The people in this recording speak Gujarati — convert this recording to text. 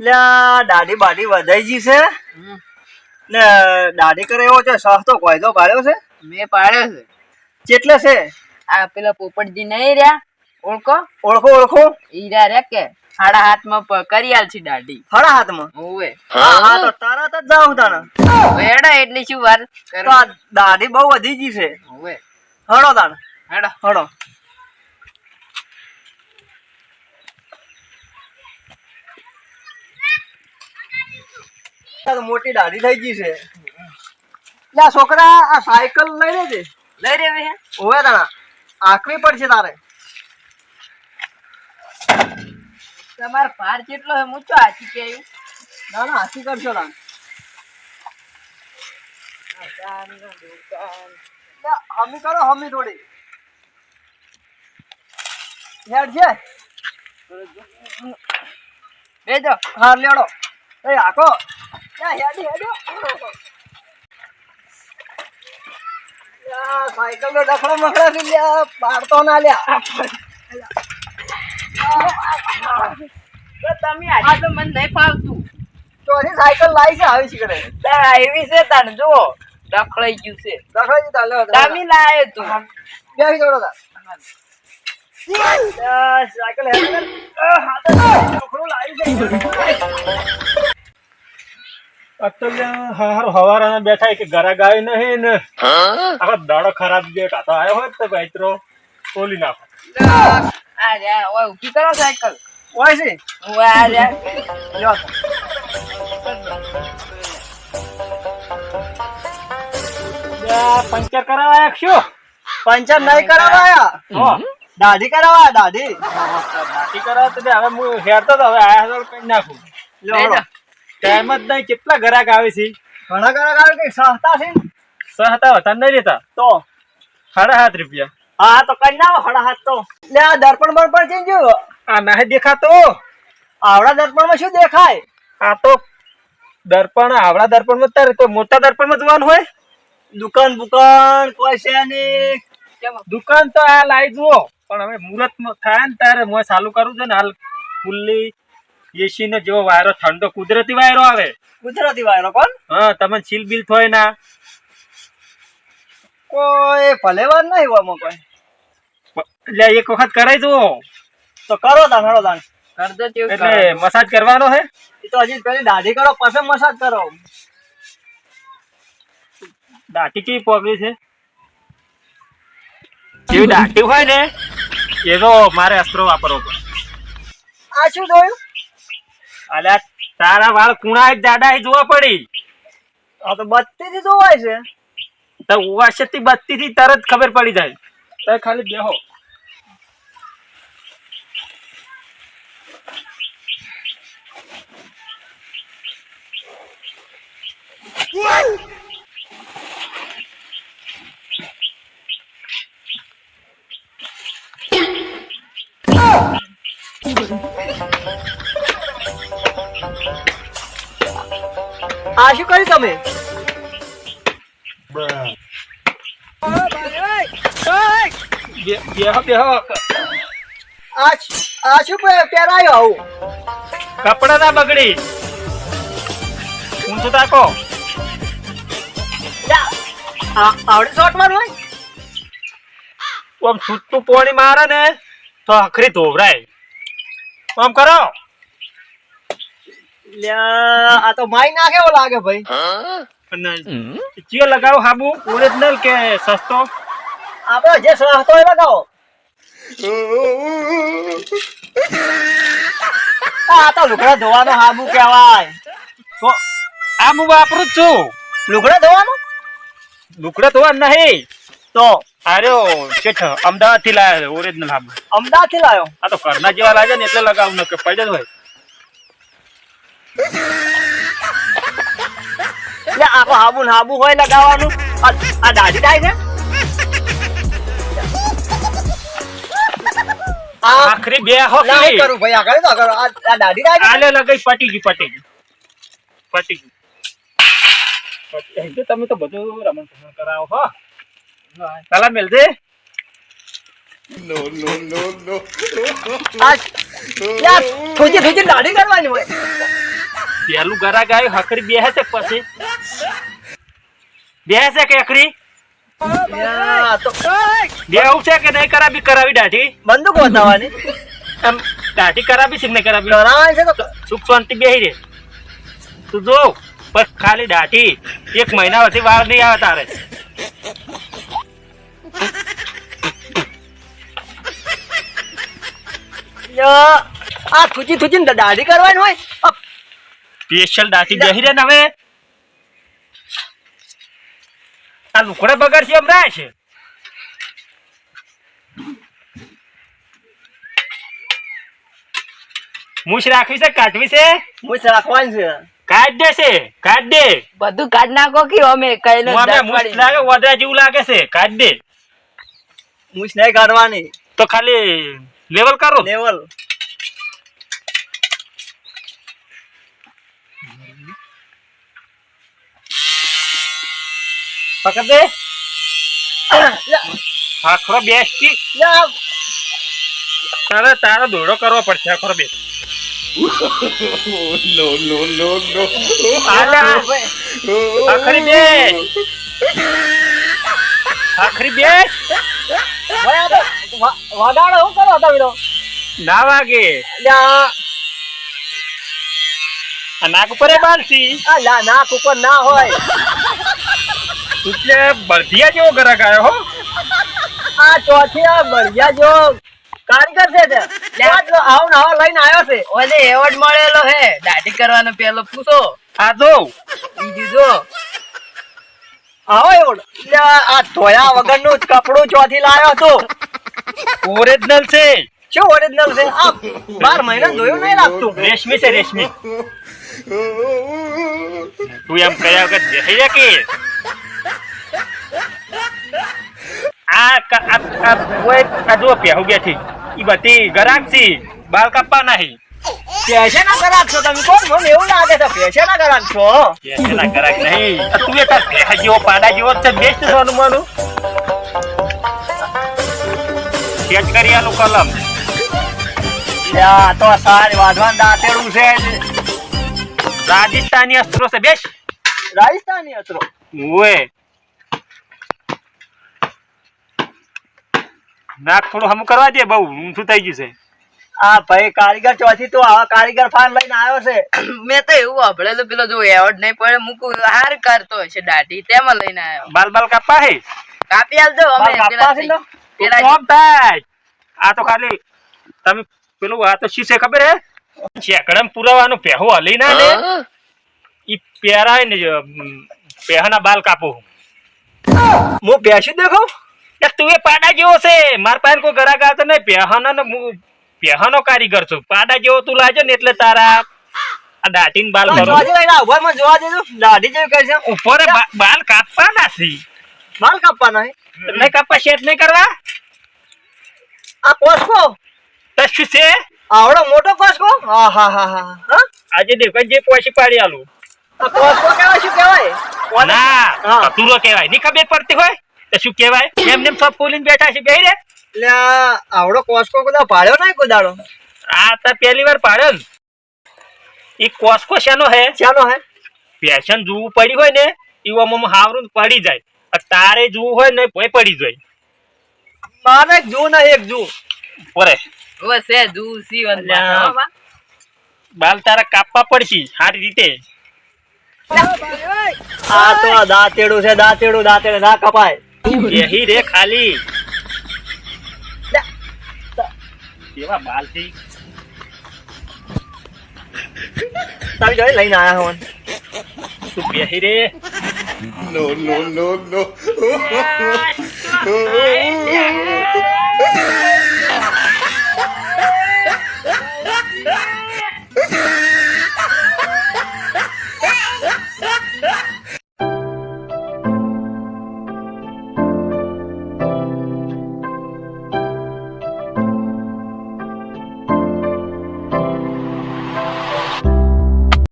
દાઢી બાઢી વધાઈ ગઈ છે. ને દાઢી કરે એવો છે સહ કોયદો પાડ્યો છે. મેં પાડ્યો છે. ચેટલે છે? આ પેલા પોપટજી નહીં રહ્યા? ઓળખો? ઓળખો ઓળખો. ઈરા રહ્યા કે? હાડા હાથમાં પ- કરી છે દાઢી. ખરા હાથમાં? ઓવે હા તો તારા તો જાઉં તાણે. વેડા એટલી શું વાર તો દાઢી બહુ વધી ગઈ છે. ઓવે હડો તાણ. હેડો. હળો મોટી દાઢી થઈ ગઈ છે. લ્યા છોકરા આ સાયકલ લઈ લેજે લઈ રે હે? ઓવે તાણા આકવી પડશે તારે. તમાર ભાર કેટલો હે મૂચો હાથી કે આવ્યું ના ના હાથી કરશો તાણ. હમી કરો હમી થોડી. હેડ છે બેજો હા લેડો. એ આખો સાયકલ નો ડખડો મકડો છે લ્યા પાડતો ના લ્યા. તમે આજે તો મને નહીં ફાવતું. ચોરી સાયકલ લાવી છે આવી છે તાર આવી છે તાણ જો ડખડાઈ ગયું છે. તા તમે બેસી જોડો સાયકલ લાવી છે. હાર હવારાના બેઠા કે ઘરા ગાય નહીં ને. આખો દાડો ખરાબ જે કાતો આવ્યો હોય તો ભાઈ તો નાખો. આ રહ્યા ઓય ઊભી કરો સાયકલ. હોય છે? ઓય આ રહ્યા લ્યો પંચર કરાવાય શું? પંચર નહીં કરાવાયા? દાઢી કરાવાયા દાઢી? દાઢી કરાવ તો હવે હું હેરતો તો હવે આયા કઈ નાખું. લ્યો. ટાઈમ જ નહીં કેટલા ગ્રાહક આવે છે? ઘણા ઘણા આવે કે સહતા છે સહતા હતા નહીં લેતા તો સાડા સાત રૂપિયા. હા તો કઈ ના હડા હાથ તો. લે આ દર્પણ બર્પણ છે જો. આ ના દેખાતો. આવડા દર્પણમાં શું દેખાય? આ તો દર્પણ આવડા દર્પણમાં તારે તો મોટા દર્પણમાં જોવાનું હોય? દુકાન બુકાન કોઈ છે નહીં. કેમ? દુકાન તો આ લાવી જુઓ. પણ હવે મુહૂર્ત થાય ને તારે હું ચાલુ કરું છે ને હાલ ખુલ્લી એસી ને જેવો વાયરો ઠંડો કુદરતી વાયરો આવે. કુદરતી વાયરો કોણ? હા તમને છીલ બિલ થોય ના. કોઈ ભલે વાર નહીં આમાં કોઈ. એટલે એક વખત કરાઈ જુઓ. તો કરો દાન હળો દાન. એટલે મસાજ કરવાનો હે એ તો હજી પેલી દાઢી કરો પછી મસાજ કરો. દાટી કેવી પોગળી છે? જેવી દાઢી હોય ને એ તો મારે અસ્ત્રો વાપરવો પડે. આ શું જોયું? અલ્યા તારા વાળ કુણા જાડા જોવા પડી. આ તો બત્તી થી જોવાય છે. તો ઉવાસેથી બત્તી થી તરત ખબર પડી જાય. તો ખાલી બેહો. આ શું કર્યું તમે? આ શું પે- આવું? કપડા ના બગડી. ઊંચું તાકો. લ્યા, આ આવડે શોટ મારું હોય. આમ છૂટું પોણી મારે ને તો આખરી ધોવરાય. આમ કરો. આ તો માઈ નાખે એવો લાગે ભાઈ? ચિયો લગાવો હાબુ ઓરિજિનલ કે સસ્તો? આપણો જે સસ્તો હોય લગાવો. આ તો લુગડા ધોવાનો હાબુ કહેવાય. તો આ હું વાપરું છું. લુગડા ધોવાનો? લુકડા ધોવા નહીં. તો આર્યો શેઠ અમદાવાદથી લાવ્યો ઓરિજિનલ હાબુ. અમદાવાદથી લાયો? આ તો ઘરના જેવા લાગે ને એટલે લગાવું ન કે પડી હોય આખો હાબુ ને હાબુ હોય લગાવવાનું આ આ દાઢી થાય છે આ આખરી બે હો ના હું કરું ભાઈ આગળ તો આગળ આ દાઢી થાય આલે લગાઈ પટી ગયું પટી ગયું. પટી તો તમે તો બધું રમણ કરાવો હો. પેલા મેલજે. આ લ્યા થોજી થોજી દાઢી કરવાની હોય. પેલું ગરા ગાયું હકડી બેહે છે પછી. બેહે છે કે હકડી બેહું છે કે નહીં કરાવી કરાવી દાઢી? બંદૂક બતાવવાની એમ દાઢી કરાવી છે કે નહીં કરાવી? છે તો. સુખ શાંતિ બેહી રે તું જો બસ ખાલી દાઢી. એક મહિના પછી વાર નહીં આવે તારે. આ થુચી થુચી ને દાઢી કરવાની હોય? સ્પેશિયલ દાસી જહી રે હવે? આ લુકડા બગર છે એમ છે. મૂછ રાખવી છે કાઢવી છે? મૂછ રાખવાની છે. કાઢ દે છે કાઢ દે. બધું કાઢ નાખો કે અમે કઈ મૂછ લાગે વદરા જેવું લાગે છે કાઢ દે. મૂછ નહીં કાઢવાની. તો ખાલી લેવલ કરો. લેવલ. પકડ દે આખરો બેસતી તારે તારો દોડો કરવો પડશે આખરો બે આખરી આખરી વાગાડો કરો તમે ના વાગે લ્યા, નાક ઉપર એ બાંધશી. આ નાક ઉપર ના હોય. એટલે બળદિયા જેવો ગરાક આવ્યો હો. આ ચોથી આ બળદિયા જેવો કારીગર છે તે. લ્યા, આવ આવો ને લઈને આવ્યો છે. ઓલે એવોર્ડ મળેલો હે. દાઢી કરવાનો પેલો પૂછો. આ જો. બીજું જો આવો એવોર્ડ. લ્યા, આ ધોયા વગરનું જ કપડું ચોથી લાવ્યો હતો. ઓરિજિનલ છે. શું ઓરિજિનલ છે? આ બાર મહિના જોયું નહીં લાગતું. રેશમી છે રેશમી. તું એમ કર્યા વગર દેખાઈ જા કે આ આ ઓય આ જો પહેવું બેઠી. ઈ બધી ગરાક છે. બાલ કાપવા નહીં. પૈસે ના કરાક છો તમે કોણ? મને એવું લાગે છે પૈસે ના કરાક છો. એના ગરાક નહીં. તું એ તાર ભેહા જેવો પાડા જેવો છે બેસ્ટ સોનું માનું ચેક કરી આલું કલમ. તો સારી વાંધવાન દાંતેડું છે. રાજસ્થાની અસ્ત્રો છે બેસ. રાજસ્થાની અસ્ત્રો? ઓએ નાક થોડું હમ કરવા દે બહુ ઊંધું થઈ ગયું છે. આ ભાઈ કારીગર ચોથી તો આવા કારીગર ફાન લઈને આવ્યો છે. મેં તો એવું સાંભળેલું પેલો જો એવોર્ડ નહીં પડે મૂકું હાર કરતો છે દાઢી તેમાં લઈને આવ્યો. બાલ બાલ કાપા હે? કાપી આલજો અમે? પેલા કોમ થાય આ તો ખાલી તમે પેલું આ તો શી છે ખબર હે? ચેકડમ પુરાવાનું પહેવું હલી ના લે. ઈ પહેરાય ને પહેના બાલ કાપો હું. બેસી દેખો તું એ પાડા જેવો છે. માર પાસે કોઈ ગરાક તો નહીં. પહેવાનો ને હું પહેવાનો કારીગર છું. પાડા જેવો તું લાજો ને એટલે તારા આ દાટીન બાલ કરો માં જોવા દેજો દાઢી જેવી કરશે ઉપર બાલ કાપવાના છે. બાલ કાપવાના છે? નહીં કાપવા શેટ નહીં કરવા? આ કોસકો. તો શું છે? આવડો મોટો કોસકો હા? હા હા હા આજે દેખો જે પોસી પાડી આલું. આ કોસકો કહેવાય શું કહેવાય કોને? ના કતુરો કહેવાય નહીં ખબર પડતી હોય? તો શું કહેવાય એમ નેમ સબ ખોલીને બેઠા છે બેહી રે. એટલે આવડો કોસકો કોદા પાડ્યો નહીં કોદાડો આ તો પહેલી વાર પાડ્યો ને. ઈ કોસ્કો શેનો હે? શેનો હે? પેશન જોવું પડી હોય ને ઈવામાં હાવરું પડી જાય. તારે જોવું હોય ને પડી જાય. મારે એક જુ નહીં એક જુ પરે ઓ છે જુ સી બાલ તારા કાપવા પડશે સારી રીતે. આ તો આ દાંતેડું છે દાંતેડું દાંતેડું ના કપાય. એહી રે ખાલી. કેવા બાલથી તારી જોઈ લઈને આયા હોન. તું બેહી રે. નો નો નો no.